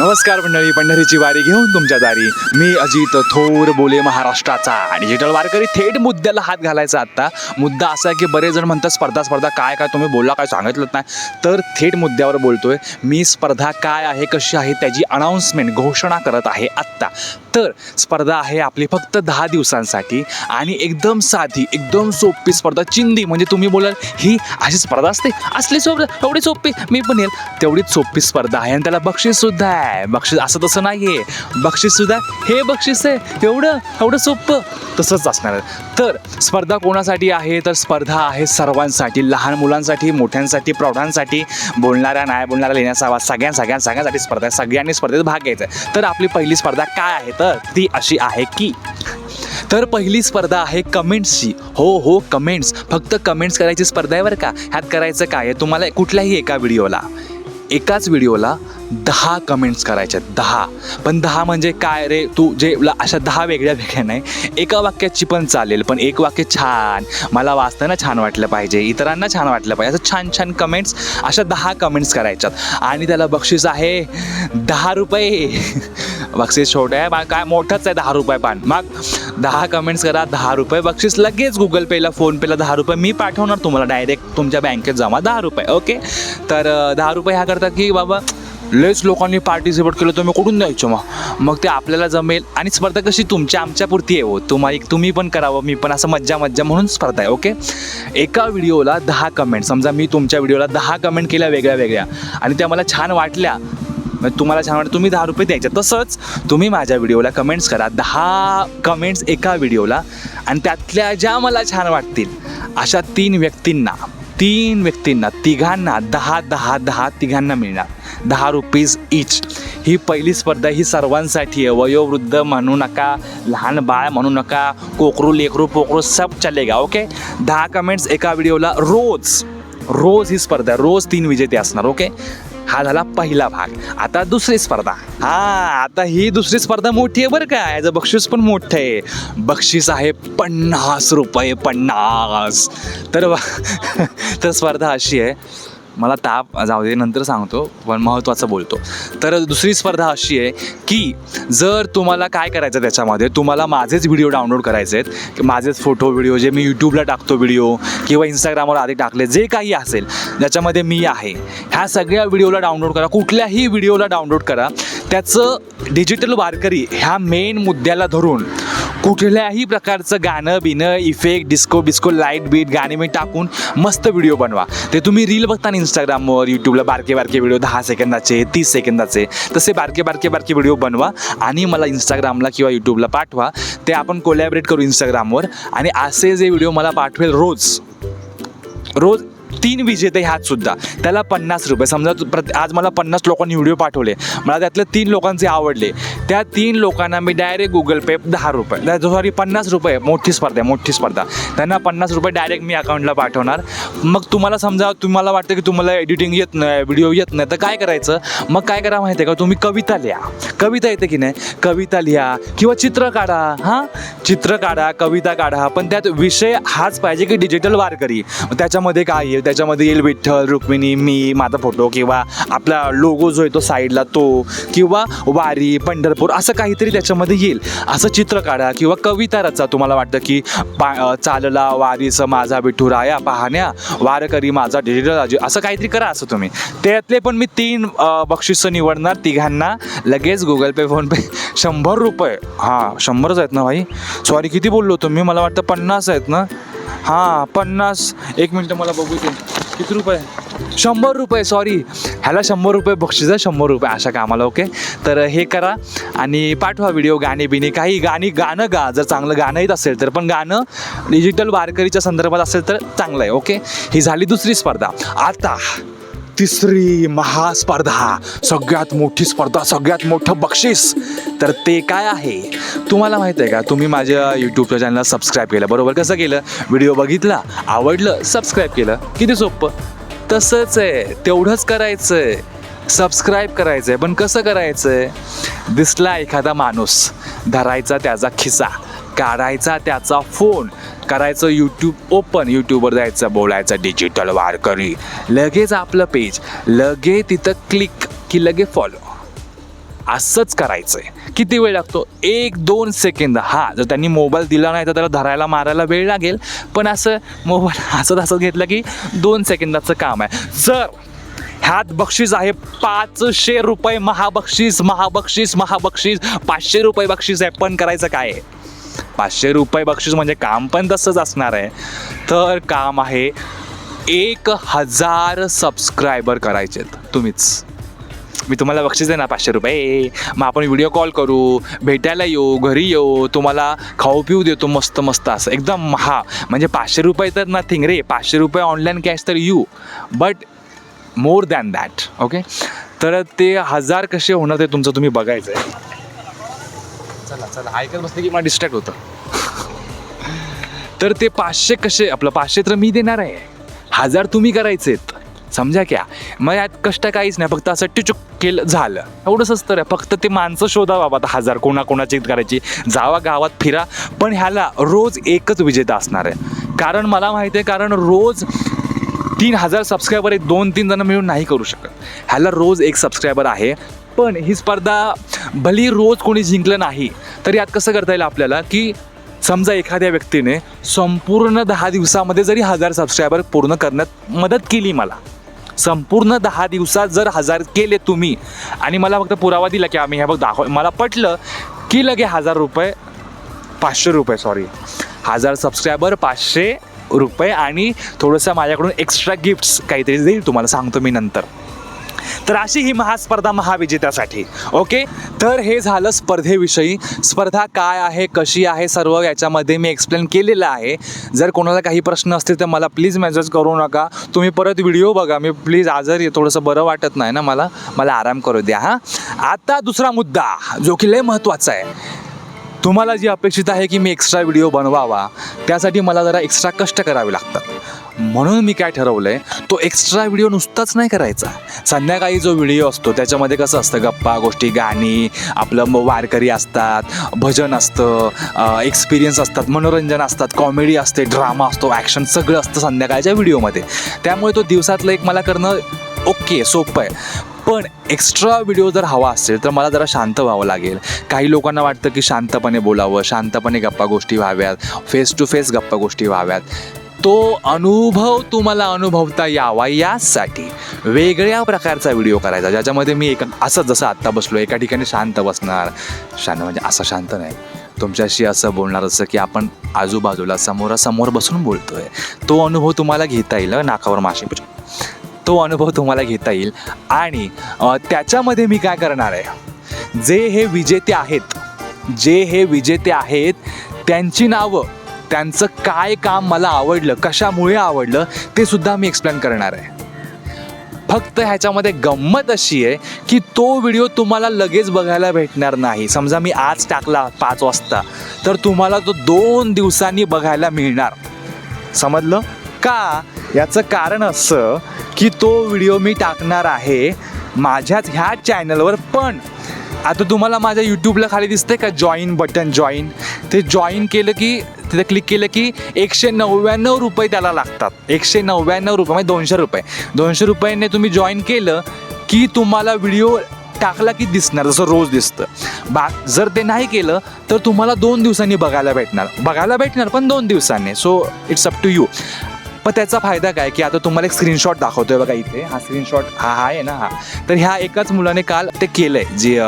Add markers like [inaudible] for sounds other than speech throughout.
नमस्कार मंडळी पंढरीची वारी घेऊन तुमच्या दारी. मी अजित थोर बोले महाराष्ट्राचा. डिजिटल वारकरी थेट मुद्द्याला हात घालायचा आत्ता. मुद्दा असा आहे की बरेच जण म्हणतात स्पर्धा स्पर्धा काय काय तुम्ही बोलला काय सांगितलं नाही. तर थेट मुद्द्यावर बोलतोय मी स्पर्धा काय आहे कशी आहे त्याची अनाऊन्समेंट घोषणा करत आहे आत्ता. तर स्पर्धा आहे आपली फक्त दहा दिवसांसाठी आणि एकदम साधी एकदम सोपी स्पर्धा चिंदी म्हणजे तुम्ही बोलाल ही अशी स्पर्धा असते असली सोप एवढी सोपी मी पण येईल. तेवढीच सोपी स्पर्धा आहे आणि त्याला बक्षीस सुद्धा काय? बक्षीस असं तसं नाही आहे बक्षीस सुद्धा हे बक्षीस आहे. एवढं एवढं सोपं. तसंच असणार आहे. तर स्पर्धा कोणासाठी आहे? तर स्पर्धा आहे सर्वांसाठी. लहान मुलांसाठी मोठ्यांसाठी प्रौढांसाठी. बोलणाऱ्या नाही बोलणाऱ्या लिहिण्याचा आवाज सगळ्या सगळ्या सगळ्यांसाठी स्पर्धा आहे सगळ्यांनी स्पर्धेत भाग घ्यायचा आहे. तर आपली पहिली स्पर्धा काय आहे? तर ती अशी आहे की तर पहिली स्पर्धा आहे कमेंट्सची. हो हो कमेंट्स. फक्त कमेंट्स करायची स्पर्धा आहे बरं का? ह्यात करायचं काय आहे? तुम्हाला कुठल्याही एका व्हिडिओला एकाच व्हिडिओला दहा कमेंट्स करायच्या दहा. पण दहा म्हणजे काय रे? तू जे अशा दहा वेगळ्या वेगळ्या नाही. एका वाक्याची पण चालेल पण एक वाक्य छान. मला वाचताना छान वाटलं पाहिजे इतरांना छान वाटलं पाहिजे. असं छान छान कमेंट्स अशा दहा कमेंट्स करायच्यात. आणि त्याला बक्षीस आहे दहा रुपये. बक्षीस छोटं आहे बा काय मोठंच आहे दहा रुपये पान मग दहा कमेंट्स करा दहा रुपये बक्षीस लगेच गुगल पेला फोनपेला दहा रुपये मी पाठवणार तुम्हाला. डायरेक्ट तुमच्या बँकेत जमा दहा रुपये ओके तर दहा रुपये ह्या करता की बाबा लयच लोकांनी पार्टिसिपेट केलं तर कुठून द्यायचो मग? मग ते आपल्याला जमेल आणि स्पर्धा कशी तुमच्या आमच्या पुरती आहे हो. तुम्हाला तुम्ही पण करावं मी पण असं मज्जा मज्जा म्हणून स्पर्धा आहे ओके एका व्हिडिओला दहा कमेंट समजा मी तुमच्या व्हिडिओला दहा कमेंट केल्या वेगळ्या वेगळ्या आणि त्या मला छान वाटल्या मग तुम्हाला छान वाटतं तुम्ही दहा रुपये द्यायचे. तसंच तुम्ही माझ्या व्हिडिओला कमेंट्स करा. दहा कमेंट्स एका व्हिडिओला आणि त्यातल्या ज्या मला छान वाटतील अशा तीन व्यक्तींना तीन व्यक्तींना तिघांना दहा दहा दहा तिघांना मिळणार. दहा रुपीज इच ही पहिली स्पर्धा ही सर्वांसाठी आहे. वयोवृद्ध म्हणू नका लहान बाळ म्हणू नका कोकरू लेकरू पोकरू सब चलेगा ओके दहा कमेंट्स एका व्हिडिओला रोज रोज ही स्पर्धा रोज तीन विजेते असणार ओके हा झाला पहिला भाग. आता दुसरी स्पर्धा. हा आता ही दुसरी स्पर्धा मोठी आहे बरं का. याचं बक्षीस पण मोठं आहे. बक्षीस आहे पन्नास रुपये पन्नास. तर ब- [laughs] तर स्पर्धा अशी आहे. मला ताप जाऊ दे नंतर सांगतो पण महत्त्वाचं बोलतो. तर दुसरी स्पर्धा अशी आहे की जर तुम्हाला काय करायचं त्याच्यामध्ये तुम्हाला माझेच व्हिडिओ डाउनलोड करायचे आहेत की माझेच फोटो व्हिडिओ जे मी यूट्यूबला टाकतो व्हिडिओ किंवा इंस्टाग्रामवर आधी टाकले जे काही असेल ज्याच्यामध्ये मी आहे ह्या सगळ्या व्हिडिओला डाउनलोड करा कुठल्याही व्हिडिओला डाउनलोड करा. त्याचं डिजिटल वारकरी ह्या मेन मुद्द्याला धरून कुठल्याही प्रकारचं गाणं बिणं इफेक्ट डिस्को बिस्को लाइट बीट गाणे मी टाकून मस्त व्हिडिओ बनवा. ते तुम्ही रील बघता ना इंस्टाग्रामवर यूट्यूबला बारके बारके व्हिडिओ दहा सेकंदाचे तीस सेकंदाचे तसे बारके बारके बारके व्हिडिओ बनवा आणि मला इंस्टाग्रामला किंवा यूट्यूबला पाठवा. ते आपण कोलॅबरेट करू इंस्टाग्रामवर आणि असे जे व्हिडिओ मला पाठवेल रोज रोज तीन विजेते ह्यात सुद्धा. त्याला पन्नास रुपये. समजा प्रत आज मला पन्नास लोकांनी व्हिडिओ पाठवले. मला त्यातले तीन लोकांचे आवडले. त्या तीन लोकांना मी डायरेक्ट गुगल पे दहा रुपये. सॉरी पन्नास रुपये. मोठी स्पर्धा आहे मोठी स्पर्धा. त्यांना पन्नास रुपये डायरेक्ट मी अकाउंटला पाठवणार. मग तुम्हाला समजा तुम्हाला वाटतं की तुम्हाला एडिटिंग येत नाही व्हिडिओ येत नाही तर काय करायचं? मग काय करा माहिती आहे का? तुम्ही कविता लिहा. कविता येते की नाही? कविता लिहा किंवा चित्र काढा. हां? चित्र काढा कविता काढा. पण त्यात विषय हाच पाहिजे की डिजिटल वारकरी. मग त्याच्यामध्ये काय त्याच्यामध्ये येईल विठ्ठल रुक्मिणी मी माझा फोटो किंवा आपला लोगो जो आहे तो साईडला तो किंवा वारी पंढरपूर असं काहीतरी त्याच्यामध्ये येईल. असं चित्र काढा किंवा कविता रचा. तुम्हाला वाटतं की पा चालला वारीचं माझा विठू राया पाहण्या वारकरी माझा डिजिटल राजू. असं काहीतरी करा असं तुम्ही. त्यातले पण मी तीन बक्षिसं निवडणार तिघांना. लगेच गुगल पे फोनपे शंभर रुपये. हां शंभरच आहेत ना भाई? सॉरी किती बोललो तुम्ही? मला वाटतं पन्नास आहेत ना? हां पन्नास. एक मिनटं मला बघू ते किती रुपये? शंभर रुपये सॉरी ह्याला शंभर रुपये बक्षीस आहे शंभर रुपये अशा कामाला ओके तर हे करा आणि पाठवा व्हिडिओ गाणे बिणे काही गाणी गाणं गा. जर चांगलं गाणं येत असेल तर पण गाणं डिजिटल वारकरीच्या संदर्भात असेल तर चांगलं आहे ओके ही झाली दुसरी स्पर्धा. आता तिसरी महास्पर्धा. सगळ्यात मोठी स्पर्धा सगळ्यात मोठं बक्षीस. तर ते काय आहे? तुम्हाला माहिती आहे का? तुम्ही माझ्या यूट्यूबच्या चॅनलला सबस्क्राईब केलं. बरोबर कसं केलं? व्हिडिओ बघितला आवडलं सबस्क्राईब केलं. किती सोपं? तसंच आहे. तेवढंच करायचं आहे सबस्क्राईब करायचं आहे पण कसं करायचं आहे दिसला एखादा माणूस. धरायचा त्याचा खिसा. काढायचा त्याचा फोन करायचं यूट्यूब ओपन यूट्यूबवर जायचं बोलायचं डिजिटल वारकरी. लगेच आपलं पेज लगे तिथं क्लिक की लगे फॉलो असंच करायचं आहे किती वेळ लागतो? एक दोन सेकंद. हा जर त्यांनी मोबाईल दिला नाही तर त्याला धरायला मारायला वेळ लागेल. पण असं मोबाईल [laughs] हसत हसत घेतलं की दोन सेकंदाचं काम आहे. जर ह्यात बक्षीस आहे पाचशे रुपये महाबक्षीस महाबक्षीस महाबक्षीस. पाचशे रुपये बक्षीस आहे पण करायचं काय आहे? पाचशे रुपये बक्षीस म्हणजे काम पण तसंच असणार आहे. तर काम आहे एक हजार सबस्क्रायबर करायचेत. तुम्हीच. मी तुम्हाला बक्षीस देणार पाचशे रुपये. मग आपण व्हिडिओ कॉल करू. भेटायला येऊ घरी येऊ. तुम्हाला खाऊ पिऊ देतो मस्त मस्त असं. एकदम महा म्हणजे पाचशे रुपये तर नथिंग रे. पाचशे रुपये ऑनलाईन कॅश तर you but more than that okay तर ते हजार कसे होणार ते तुमचं तुम्ही बघायचं आहे चला चला. ऐकत बसते की मला डिस्ट्रॅक्ट होतं. [laughs] तर ते पाचशे कसे? आपलं पाचशे तर मी देणार आहे. हजार तुम्ही करायचेत. समजा क्या मग यात कष्ट काहीच नाही फक्त असं टिचुक केलं झालं. एवढंच असतं रे फक्त ते माणसं शोधा बाबा आता हजार कोणाकोणाची करायची. जावा गावात फिरा. पण ह्याला रोज एकच विजेता असणार आहे. कारण मला माहिती आहे कारण रोज तीन हजार सबस्क्रायबर एक दोन तीन जण मिळून नाही करू शकत. ह्याला रोज एक सबस्क्रायबर आहे. पण ही स्पर्धा भली रोज कोणी जिंकलं नाही. तर यात कसं करता येईल आपल्याला की समजा एखाद्या व्यक्तीने संपूर्ण दहा दिवसामध्ये जरी हजार सबस्क्रायबर पूर्ण करण्यात मदत केली मला संपूर्ण दहा दिवसात जर हजार केले तुम्ही आणि मला फक्त पुरावा दिला की आम्ही ह्या बघ दाखव मला पटलं की लगे हजार रुपये पाचशे रुपये सॉरी हजार सबस्क्रायबर पाचशे रुपये आणि थोडंसं माझ्याकडून एक्स्ट्रा गिफ्ट्स काहीतरी देईल तुम्हाला सांगतो मी नंतर. तर अशी ही महास्पर्धा महाविजेत्यासाठी. ओके? तर हे झालं स्पर्धेविषयी. स्पर्धा काय आहे कशी आहे सर्व याच्यामध्ये मी एक्सप्लेन केलेलं आहे. जर कोणाला काही प्रश्न असतील तर मला प्लीज मेसेज करू नका. तुम्ही परत व्हिडिओ बघा. मी प्लीज आजारी थोडंसं बरं वाटत नाही ना मला. मला आराम करू द्या हां? आता दुसरा मुद्दा जो की लय महत्त्वाचा आहे. तुम्हाला जी अपेक्षित आहे की मी एक्स्ट्रा व्हिडिओ बनवावा त्यासाठी मला जरा एक्स्ट्रा कष्ट करावे लागतात. म्हणून मी काय ठरवलं आहे तो एक्स्ट्रा व्हिडिओ नुसताच नाही करायचा. संध्याकाळी जो व्हिडिओ असतो त्याच्यामध्ये कसं असतं गप्पा गोष्टी गाणी आपलं वारकरी असतात भजन असतं एक्सपिरियन्स असतात मनोरंजन असतात कॉमेडी असते ड्रामा असतो ॲक्शन सगळं असतं संध्याकाळच्या व्हिडिओमध्ये त्यामुळे तो दिवसातलं एक मला करणं ओके सोपं आहे. पण एक्स्ट्रा व्हिडिओ जर हवा असेल तर मला जरा शांत व्हावं लागेल. काही लोकांना वाटतं की शांतपणे बोलावं शांतपणे गप्पा गोष्टी व्हाव्यात फेस टू फेस गप्पा गोष्टी व्हाव्यात. तो अनुभव तुम्हाला अनुभवता यावा यासाठी. वेगळ्या प्रकारचा व्हिडिओ करायचा ज्याच्यामध्ये मी एक असं जसं आत्ता बसलो एका ठिकाणी शांत बसणार. शांत म्हणजे असं शांत नाही. तुमच्याशी असं बोलणार असं की आपण आजूबाजूला समोरासमोर बसून बोलतो आहे तो अनुभव तुम्हाला घेता येईल. नाकावर मासे तो अनुभव तुम्हाला घेता येईल. आणि त्याच्यामध्ये मी काय करणार आहे? जे हे विजेते आहेत जे हे विजेते आहेत त्यांची नावं त्यांचं काय काम मला आवडलं कशामुळे आवडलं ते सुद्धा मी एक्सप्लेन करणार आहे. फक्त ह्याच्यामध्ये गंमत अशी आहे की तो व्हिडिओ तुम्हाला लगेच बघायला भेटणार नाही. समजा मी आज टाकला पाच वाजता तर तुम्हाला तो दोन दिवसांनी बघायला मिळणार. समजलं? का? याचं कारण असं की तो व्हिडिओ मी टाकणार आहे माझ्याच ह्या चॅनलवर पण. आता तुम्हाला माझ्या यूट्यूबला खाली दिसतंय का? जॉईन बटन जॉईन ते जॉईन केलं की तिथे क्लिक केलं की एकशे नव्याण्णव रुपये त्याला लागतात. एकशे नव्याण्णव रुपये म्हणजे दोनशे रुपये. दोनशे रुपयांनी तुम्ही जॉईन केलं की तुम्हाला व्हिडिओ टाकला की दिसणार जसं रोज दिसतं. बा जर ते नाही केलं तर तुम्हाला दोन दिवसांनी बघायला भेटणार. बघायला भेटणार पण दोन दिवसांनी. So it's up to you पण त्याचा फायदा काय की आता तुम्हाला एक स्क्रीनशॉट दाखवतोय बघा इथे. हा स्क्रीनशॉट हा हा आहे ना हा. तर ह्या एकाच मुलाने काल ते केलं आहे जे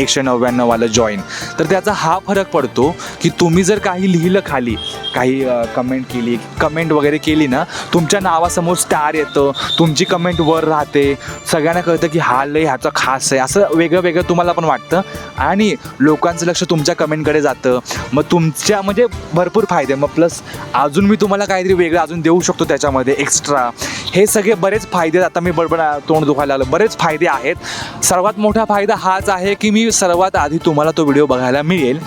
एकशे नव्याण्णववालं जॉईन तर त्याचा हा फरक पडतो की तुम्ही जर काही लिहिलं खाली काही कमेंट केली कमेंट वगैरे केली ना तुमच्या नावासमोर स्टार येतं तुमची कमेंट वर राहते सगळ्यांना कळतं की हा लय ह्याचा खास आहे असं वेगळं वेगळं तुम्हाला पण वाटतं. आणि लोकांचं लक्ष तुमच्या कमेंटकडे जातं. मग तुमच्या म्हणजे भरपूर फायदे मग प्लस अजून मी तुम्हाला काहीतरी वेगळं अजून देऊ शकतो त्याच्यामध्ये एक्स्ट्रा हे सगळे बरेच फायदे आता मी बडबड तोंड दुखायला आलं बरेच फायदे आहेत. सर्वात मोठा फायदा हाच आहे की मी सर्वात आधी तुम्हाला तो व्हिडिओ बघायला मिळेल.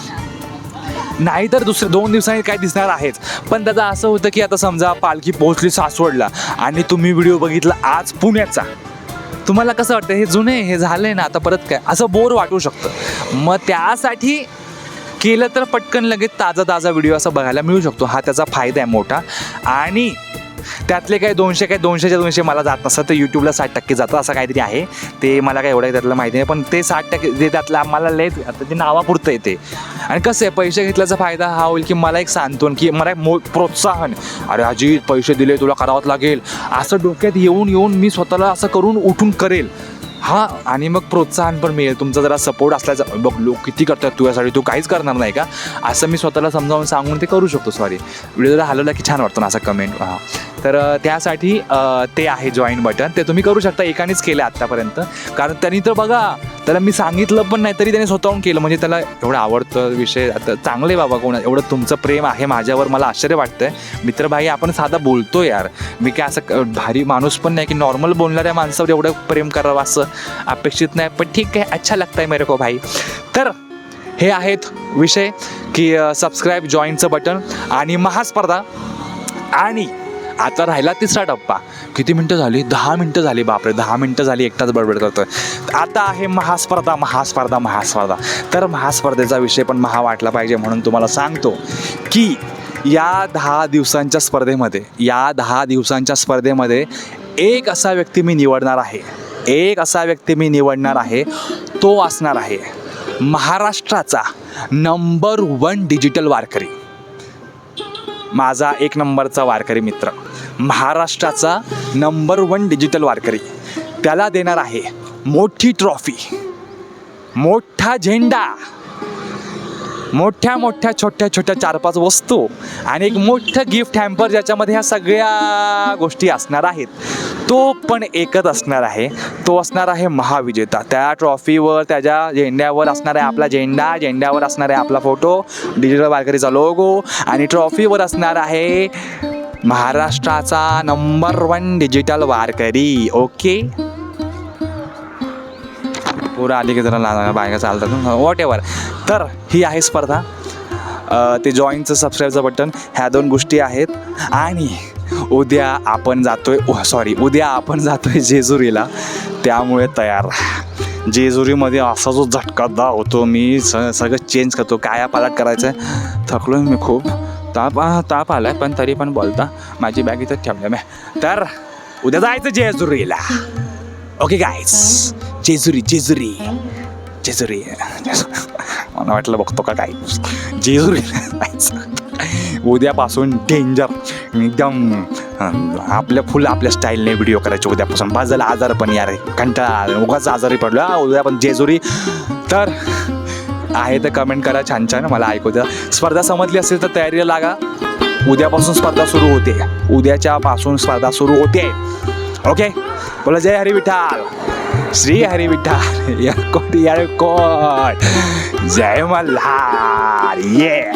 नाही तर दुसरे दोन दिवसांनी काय दिसणार आहेच पण त्याचं असं होतं की आता समजा पालखी पोहोचली सासवडला आणि तुम्ही व्हिडिओ बघितला आज पुण्याचा. तुम्हाला कसं वाटतं हे जुने हे झालंय ना आता परत काय? असं बोर वाटू शकतं. मग त्यासाठी केलं तर पटकन लगेच ताजा ताजा व्हिडिओ असा बघायला मिळू शकतो. हा त्याचा फायदा आहे मोठा. आणि त्यातले काही दोनशे काही दोनशेच्या दोनशे मला जात नसतात. तर यूट्यूबला साठ टक्के जातं असं काहीतरी आहे. ते मला काय एवढं त्यातलं माहिती नाही पण ते साठ टक्के जे त्यातलं आम्हाला लय आता ते नावापुरतं येते आणि कसं आहे पैसे घेतल्याचा फायदा हा होईल की मला एक सांत्वन की मला एक मो प्रोत्साहन. अरे अजित पैसे दिले तुला करावंच लागेल. असं डोक्यात येऊन येऊन मी स्वतःला असं करून उठून करेल. हा आणि मग प्रोत्साहन पण मिळेल. तुमचा जरा सपोर्ट असल्याचा बघ लोक किती करतात तुझ्यासाठी तू काहीच करणार नाही का? असं मी स्वतःला समजावून सांगून ते करू शकतो सॉरी व्हिडिओ जरा हलवला की छान वाटतो ना असं कमेंट हां. तर त्यासाठी ते आहे जॉईन बटन ते तुम्ही करू शकता एकानेच केलं आत्तापर्यंत. कारण त्यांनी तर बघा त्याला मी सांगितलं पण नाही तरी त्याने स्वतःहून केलं. म्हणजे त्याला एवढं आवडतं विषय. आता चांगले बाबा कोण एवढं तुमचं प्रेम आहे माझ्यावर मला आश्चर्य वाटतंय. मित्रभाई आपण साधा बोलतो यार. मी काय असं क- भारी माणूस पण नाही की नॉर्मल बोलणाऱ्या माणसावर एवढं प्रेम करावं असं अपेक्षित नाही. पण ठीक आहे अच्छा लगता आहे मेरे को भाई. तर हे आहेत विषय की सबस्क्राईब जॉईनचं बटन आणि महास्पर्धा. आणि आता राहिला तिसरा टप्पा किती मिनटं झाली? दहा मिनटं झाली बापरे. दहा मिनटं झाली एकटाच बडबड करतोय. आता आहे महास्पर्धा महास्पर्धा महास्पर्धा. तर महास्पर्धेचा विषय पण महा वाटला पाहिजे म्हणून तुम्हाला सांगतो की या दहा दिवसांच्या स्पर्धेमध्ये या दहा दिवसांच्या स्पर्धेमध्ये एक असा व्यक्ती मी निवडणार आहे. एक असा व्यक्ती मी निवडणार आहे तो असणार आहे महाराष्ट्राचा नंबर वन डिजिटल वारकरी. माझा एक नंबरचा वारकरी मित्र. महाराष्ट्राचा नंबर वन डिजिटल वारकरी. त्याला देणार आहे मोठी ट्रॉफी मोठा झेंडा. मोठ्या मोठ्या छोट्या छोट्या चार पाच वस्तू आणि एक मोठं गिफ्ट हॅम्पर ज्याच्यामध्ये ह्या सगळ्या गोष्टी असणार आहेत. तो पण एकच असणार आहे. तो असणार आहे महाविजेता. त्या ट्रॉफीवर त्याच्या झेंड्यावर असणार आहे आपला झेंडा झेंड्यावर असणार आहे आपला फोटो डिजिटल वारकरीचा लोगो आणि ट्रॉफीवर असणार आहे महाराष्ट्राचा नंबर वन डिजिटल वारकरी ओके पुरं आली की जरा बायका चालतात वॉट एवर तर ही आहे स्पर्धा. ते जॉईनचं सबस्क्राईबचं बटन ह्या दोन गोष्टी आहेत. आणि उद्या आपण जातोय सॉरी उद्या आपण जातोय जेजुरीला. त्यामुळे तयार जेजुरीमध्ये असा जो झटकादा होतो मी स सगळं चेंज करतो. काया पालट करायचं थकलो मी खूप. ताप ताप आलाय पण तरी पण बोलता. माझी बॅग इथं ठेवल्या मी तर उद्या जायचं जेजुरीला. Okay guys Jejuri Jejuri. Jejuri. मला वाटलं बघतो का काय जेजुरी उद्यापासून डेंजर एकदम आपल्या फुल आपल्या स्टाईलने व्हिडिओ करायचे उद्यापासून. बस आजार पण यार कंटाळा उगाच आजारी पडलो उद्या पण जेजुरी. तर आहे तर कमेंट करा छान छान मला ऐकू द्या. स्पर्धा समजली असेल तर तयारीला लागा. उद्यापासून स्पर्धा सुरू होते. उद्याच्या पासून स्पर्धा सुरू होते. ओके बोला जय हरी विठाल श्री हरी विठाल [laughs] या यारकोट जय मल्हार. ये